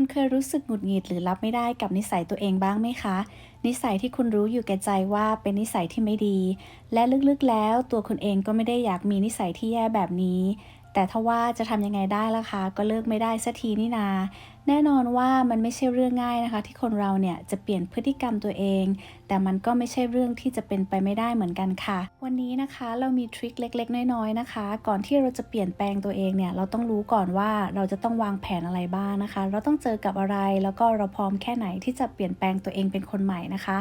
คุณเคยรู้สึกหงุดหงิดหรือรับไม่ได้กับนิสัยตัวเองบ้างไหมคะ นิสัยที่คุณรู้อยู่แก่ใจว่าเป็นนิสัยที่ไม่ดี และลึกๆแล้วตัวคุณเองก็ไม่ได้อยากมีนิสัยที่แย่แบบนี้ แต่ถ้าว่าจะทำยังไงได้ล่ะคะ ก็เลิกไม่ได้สักทีนี่นา แน่นอนว่ามันไม่ใช่เรื่องง่ายนะคะ ที่คนเราเนี่ยจะเปลี่ยนพฤติกรรมตัวเอง แต่มันก็ไม่ใช่เรื่องที่จะเป็นไปไม่ได้เหมือนกันค่ะ วันนี้นะคะเรามีทริคเล็กๆ น้อยๆนะคะ ก่อนที่เราจะเปลี่ยนแปลงตัวเองเนี่ยเราต้องรู้ก่อนว่าเราจะต้องวางแผนอะไรบ้างนะคะ เราต้องเจอกับอะไรแล้วก็เราพร้อมแค่ไหนที่จะเปลี่ยนแปลงตัวเองเป็นคนใหม่นะคะ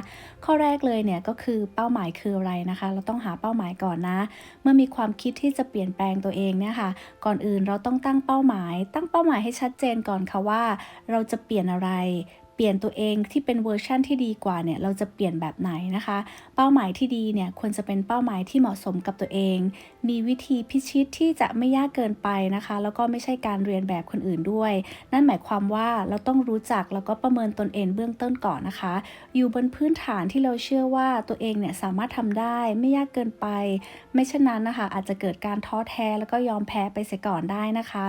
ข้อแรกเลยเนี่ยก็คือเป้าหมายคืออะไรนะคะ เราต้องหาเป้าหมายก่อนนะ เมื่อมีความคิดที่จะเปลี่ยนแปลงตัวเองเนี่ยค่ะ ก่อนอื่นเราต้องตั้งเป้าหมาย ตั้งเป้าหมายให้ชัดเจนก่อนค่ะว่าเราจะเปลี่ยนอะไร เปลี่ยนตัวเองที่เป็นเวอร์ชั่นที่ดีกว่าเนี่ยเราจะเปลี่ยนแบบไหนนะคะ เป้าหมายที่ดีเนี่ยควรจะเป็นเป้าหมายที่เหมาะสมกับตัวเอง มีวิธีพิชิตที่จะไม่ยากเกินไปนะคะ แล้วก็ไม่ใช่การเรียนแบบคนอื่นด้วย นั่นหมายความว่าเราต้องรู้จักแล้วก็ประเมินตนเองเบื้องต้นก่อนนะคะ อยู่บนพื้นฐานที่เราเชื่อว่าตัวเองเนี่ยสามารถทำได้ไม่ยากเกินไป ไม่เช่นนั้นนะคะ อาจจะเกิดการท้อแท้แล้วก็ยอมแพ้ไปเสียก่อนได้นะคะ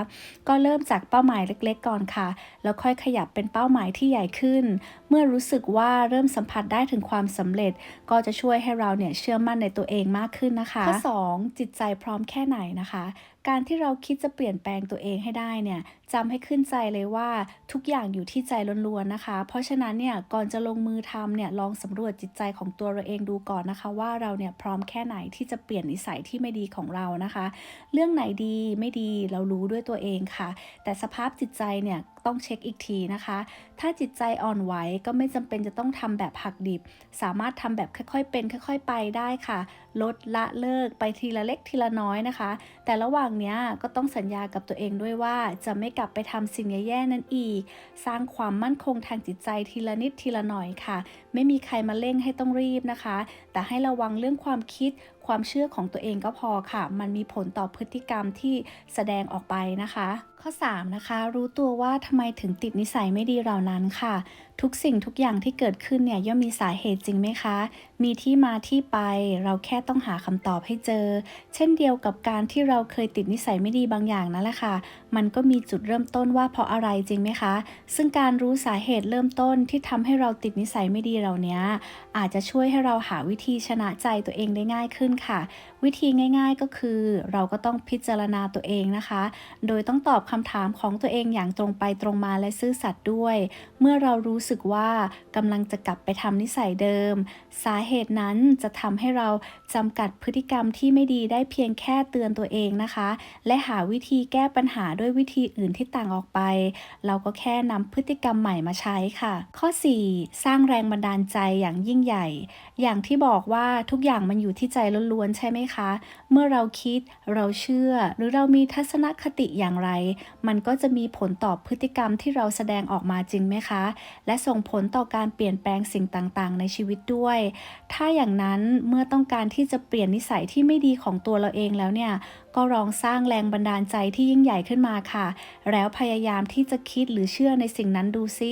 ก็เริ่มจากเป้าหมายเล็ก ๆ ก่อนค่ะ แล้วค่อยขยับเป็นเป้าหมายที่ใหญ่ขึ้น เมื่อรู้สึกว่าเริ่มสัมผัสได้ถึงความสำเร็จ ก็จะช่วยให้เราเนี่ยเชื่อมั่นในตัวเองมากขึ้นนะคะ ข้อ 2 จิตใจพร้อมแค่ไหนนะคะ การที่เราคิดจะเปลี่ยนแปลงตัวเองให้ได้เนี่ยจำให้ขึ้นใจเลยว่าทุกอย่างอยู่ที่ใจล้วนๆนะคะ เพราะฉะนั้นเนี่ยก่อนจะลงมือทำเนี่ยลองสำรวจจิตใจของตัวเราเองดูก่อนนะคะ ว่าเราเนี่ยพร้อมแค่ไหนที่จะเปลี่ยนนิสัยที่ไม่ดีของเรานะคะ เรื่องไหนดีไม่ดีเรารู้ด้วยตัวเองค่ะ แต่สภาพจิตใจเนี่ยต้องเช็คอีกทีนะคะ ถ้าจิตใจอ่อนไหวก็ไม่จำเป็นจะต้องทำแบบหักดิบ สามารถทำแบบค่อยๆเป็น ค่อย ๆ ไปได้ค่ะ ลดละเลิกไปทีละเล็กทีละน้อยนะคะ แต่ระหว่างนี้ยก็ต้องสัญญากับตัวเองด้วยว่าจะไม่กลับไปทำสิ่งแย่ๆนั้นอีก สร้างความมั่นคงทางจิตใจทีละนิดทีละหน่อยค่ะ ไม่มีใครมาเร่งให้ต้องรีบนะคะ แต่ให้ระวังเรื่องความคิด ความเชื่อของตัวเองก็พอค่ะ มันมีผลต่อพฤติกรรมที่แสดงออกไปนะคะ ข้อ 3 นะคะ รู้ตัวว่าทำไมถึงติดนิสัยไม่ดีเหล่านั้นค่ะ ทุกสิ่งทุกอย่างที่เกิดขึ้นเนี่ยย่อมมีสาเหตุจริงไหมคะ มีที่มาที่ไปเราแค่ต้องหาคำตอบให้เจอ เช่นเดียวกับการที่เราเคยติดนิสัยไม่ดีบางอย่างนั่นแหละค่ะ มันก็มีจุดเริ่มต้นว่าเพราะอะไรจริงไหมคะ ซึ่งการรู้สาเหตุเริ่มต้นที่ทำให้เราติดนิสัยไม่ดีเหล่านี้อาจจะช่วยให้เราหาวิธีชนะใจตัวเองได้ง่ายขึ้นค่ะ วิธีง่าย ๆก็คือ เราก็ต้องพิจารณาตัวเองนะคะ โดยต้องตอบคำถามของตัวเองอย่างตรงไปตรงมาและซื่อสัตย์ด้วย เมื่อเรารู้สึกว่ากำลังจะกลับไปทำนิสัยเดิม สาเหตุนั้นจะทำให้เราจำกัดพฤติกรรมที่ไม่ดีได้เพียงแค่เตือนตัวเองนะคะ และหาวิธีแก้ปัญหาด้วยวิธีอื่นที่ต่างออกไป เราก็แค่นำพฤติกรรมใหม่มาใช้ค่ะ ข้อ 4 สร้างแรงบันดาลใจอย่างยิ่งใหญ่ อย่างที่บอกว่าทุกอย่างมันอยู่ที่ใจล้วนๆใช่ไหมคะ เมื่อเราคิดเราเชื่อ หรือเรามีทัศนคติอย่างไร มันก็จะมีผลต่อพฤติกรรมที่เราแสดงออกมาจริงไหมคะ และส่งผลต่อการเปลี่ยนแปลงสิ่งต่างๆ ในชีวิตด้วย ถ้าอย่างนั้นเมื่อต้องการที่จะเปลี่ยนนิสัยที่ไม่ดีของตัวเราเองแล้วเนี่ยก็ลองสร้างแรงบันดาลใจที่ยิ่งใหญ่ขึ้นมาค่ะ แล้วพยายามที่จะคิดหรือเชื่อในสิ่งนั้นดูซิ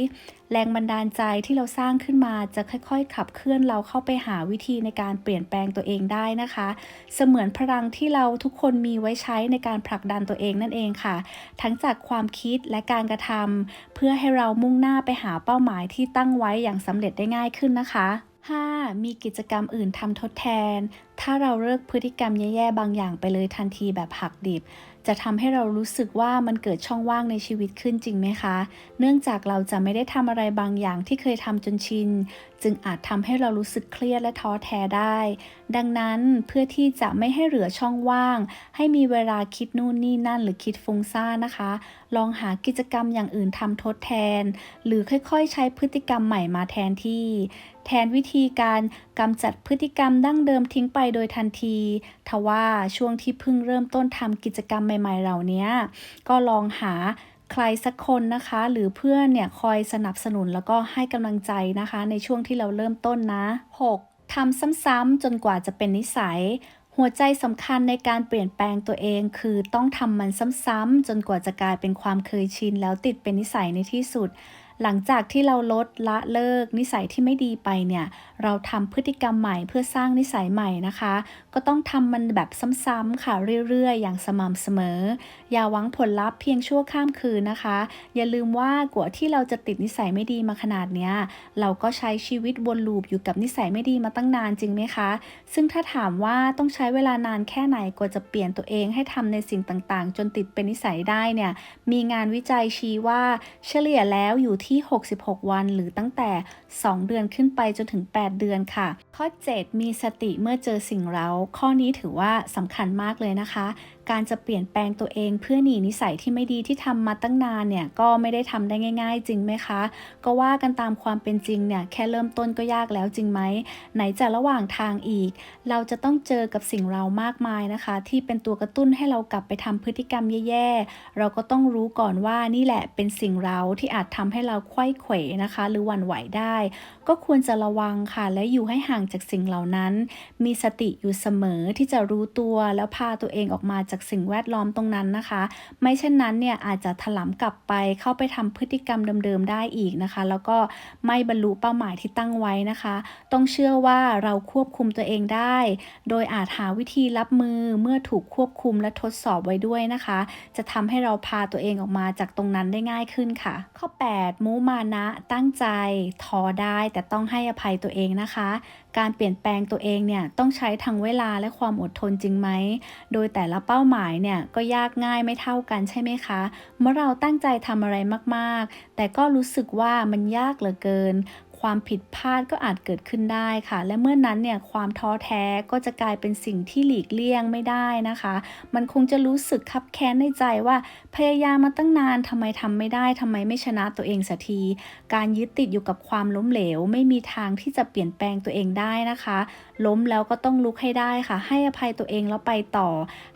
แรงบันดาลใจที่เราสร้างขึ้นมาจะค่อย ๆ ขับเคลื่อนเราเข้าไปหาวิธีในการเปลี่ยนแปลงตัวเองได้นะคะ เสมือนพลังที่เราทุกคนมีไว้ใช้ในการผลักดันตัวเองนั่นเองค่ะ ทั้งจากความคิดและการกระทำเพื่อให้เรามุ่งหน้าไปหาเป้าหมายที่ตั้งไว้อย่างสำเร็จได้ง่ายขึ้นนะคะ 5. มีกิจกรรมอื่นทำทดแทน ถ้าเราเลิกพฤติกรรมแย่ๆ บางอย่างไปเลยทันทีแบบหักดิบ จะทำให้เรารู้สึกว่ามันเกิดช่องว่างในชีวิตขึ้นจริงไหมคะ เนื่องจากเราจะไม่ได้ทำอะไรบางอย่างที่เคยทำจนชิน จึงอาจทำให้เรารู้สึกเครียดและท้อแท้ได้ ดังนั้นเพื่อที่จะไม่ให้เหลือช่องว่าง ให้มีเวลาคิดนู่นนี่นั่นหรือคิดฟุ้งซ่านนะคะ ลองหากิจกรรมอย่างอื่นทำทดแทน หรือค่อยๆ ใช้พฤติกรรมใหม่มาแทนที่ แทนวิธีการกำจัดพฤติกรรมดั้งเดิมทิ้งไปโดยทันที ทว่าช่วงที่เพิ่งเริ่มต้นทำกิจกรรมใหม่ ๆ เหล่านี้ก็ลองหาใครสักคนนะคะ หรือเพื่อนเนี่ยคอยสนับสนุนแล้วก็ให้กำลังใจนะคะ ในช่วงที่เราเริ่มต้นนะ 6. ทำซ้ำๆจนกว่าจะเป็นนิสัย หัวใจสำคัญในการเปลี่ยนแปลงตัวเอง คือต้องทำมันซ้ำๆจนกว่าจะกลายเป็นความเคยชินแล้วติดเป็นนิสัยในที่สุด หลังจากที่เราลดละเลิกนิสัยที่ไม่ดีไปเนี่ย เราทำพฤติกรรมใหม่เพื่อสร้างนิสัยใหม่นะคะ ก็ต้องทำมันแบบซ้ำๆค่ะเรื่อยๆ อย่างสม่ำเสมอ อย่าหวังผลลัพธ์เพียงชั่วข้ามคืนนะคะ อย่าลืมว่ากว่าที่เราจะติดนิสัยไม่ดีมาขนาดเนี้ย เราก็ใช้ชีวิตวนลูปอยู่กับนิสัยไม่ดีมาตั้งนานจริงไหมคะ ซึ่งถ้าถามว่าต้องใช้เวลานานแค่ไหนกว่าจะเปลี่ยนตัวเองให้ทำในสิ่งต่างๆ จนติดเป็นนิสัยได้เนี่ย มีงานวิจัยชี้ว่าเฉลี่ยแล้วอยู่ที่ที่ 66 วัน หรือตั้งแต่ 2 เดือนขึ้นไปจนถึง 8 เดือนค่ะ ข้อ 7 มีสติเมื่อเจอสิ่งเร้า ข้อนี้ถือว่าสำคัญมากเลยนะคะ การจะเปลี่ยนแปลงตัวเองเพื่อหนีนิสัยที่ไม่ดีที่ทำมาตั้งนานเนี่ยก็ไม่ได้ทำได้ง่าย ๆ จริงไหมคะ ก็ว่ากันตามความเป็นจริงเนี่ยแค่เริ่มต้นก็ยากแล้วจริงไหมไหนจะระหว่างทางอีก เราจะต้องเจอกับสิ่งเรามากมายนะคะ ที่เป็นตัวกระตุ้นให้เรากลับไปทำพฤติกรรมแย่ๆเราก็ต้องรู้ก่อนว่านี่แหละเป็นสิ่งเราที่อาจทำให้เราไขว้เขวนะคะ หรือหวั่นไหวได้ ก็ควรจะระวังค่ะและอยู่ให้ห่างจากสิ่งเหล่านั้น มีสติอยู่เสมอที่จะรู้ตัวแล้วพาตัวเองออกมาจากสิ่งแวดล้อมตรงนั้นนะคะ ไม่เช่นนั้นเนี่ยอาจจะถลำกลับไปเข้าไปทำพฤติกรรมเดิมๆได้อีกนะคะ แล้วก็ไม่บรรลุเป้าหมายที่ตั้งไว้นะคะ ต้องเชื่อว่าเราควบคุมตัวเองได้ โดยอาจหาวิธีรับมือเมื่อถูกควบคุมและทดสอบไว้ด้วยนะคะ จะทำให้เราพาตัวเองออกมาจากตรงนั้นได้ง่ายขึ้นค่ะ ข้อ 8 มุมานะตั้งใจท้อได้แต่ต้องให้อภัยตัวเองนะคะ การเปลี่ยนแปลงตัวเองเนี่ยต้องใช้ทั้งเวลาและความอดทนจริงไหม โดยแต่ละเป้าหมายเนี่ยก็ยากง่ายไม่เท่ากันใช่ไหมคะ เมื่อเราตั้งใจทำอะไรมากๆ แต่ก็รู้สึกว่ามันยากเหลือเกิน ความผิดพลาดก็อาจเกิดขึ้นได้ค่ะ และเมื่อนั้นเนี่ยความท้อแท้ก็จะกลายเป็นสิ่งที่หลีกเลี่ยงไม่ได้นะคะ มันคงจะรู้สึกคับแค้นในใจว่าพยายามมาตั้งนานทำไมทำไม่ได้ทำไมไม่ชนะตัวเองสักที การยึดติดอยู่กับความล้มเหลว ไม่มีทางที่จะเปลี่ยนแปลงตัวเองได้นะคะ ล้มแล้วก็ต้องลุกให้ได้ค่ะ ให้อภัยตัวเองแล้วไปต่อ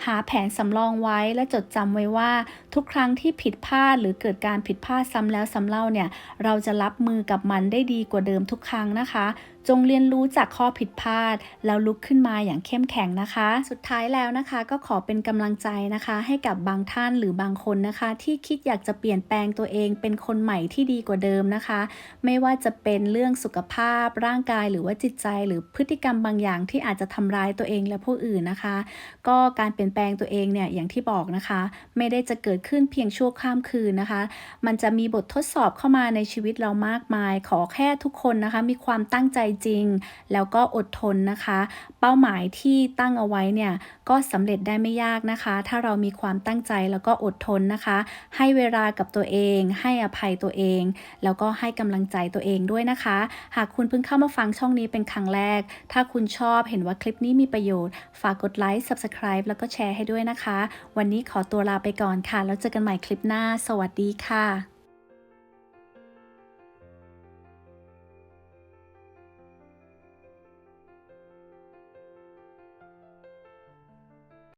หาแผนสำรองไว้และจดจำไว้ว่า ทุกครั้งที่ผิดพลาดหรือเกิดการผิดพลาดซ้ำแล้วซ้ำเล่าเนี่ยเราจะรับมือกับมันได้ดีกว่าเดิมทุกครั้งนะคะจงเรียนรู้จากข้อผิดพลาด แล้วลุกขึ้นมาอย่างเข้มแข็งนะคะ สุดท้ายแล้วนะคะ ก็ขอเป็นกำลังใจนะคะ ให้กับบางท่านหรือบางคนนะคะ ที่คิดอยากจะเปลี่ยนแปลงตัวเองเป็นคนใหม่ที่ดีกว่าเดิมนะคะ ไม่ว่าจะเป็นเรื่องสุขภาพ ร่างกายหรือว่าจิตใจ หรือพฤติกรรมบางอย่างที่อาจจะทำร้ายตัวเองและผู้อื่นนะคะ ก็การเปลี่ยนแปลงตัวเองเนี่ยอย่างที่บอกนะคะ ไม่ได้จะเกิดขึ้นเพียงชั่วข้ามคืนนะคะ มันจะมีบททดสอบเข้ามาในชีวิตเรามากมาย ขอแค่ทุกคนนะคะ มีความตั้งใจจริง แล้วก็อดทนนะคะ เป้าหมายที่ตั้งเอาไว้เนี่ยก็สำเร็จได้ไม่ยากนะคะ ถ้าเรามีความตั้งใจแล้วก็อดทนนะคะ ให้เวลากับตัวเอง ให้อภัยตัวเอง แล้วก็ให้กำลังใจตัวเองด้วยนะคะ หากคุณเพิ่งเข้ามาฟังช่องนี้เป็นครั้งแรก ถ้าคุณชอบเห็นว่าคลิปนี้มีประโยชน์ ฝากกดไลค์ Subscribe แล้วก็แชร์ให้ด้วยนะคะ วันนี้ขอตัวลาไปก่อนค่ะ แล้วเจอกันใหม่คลิปหน้า สวัสดีค่ะ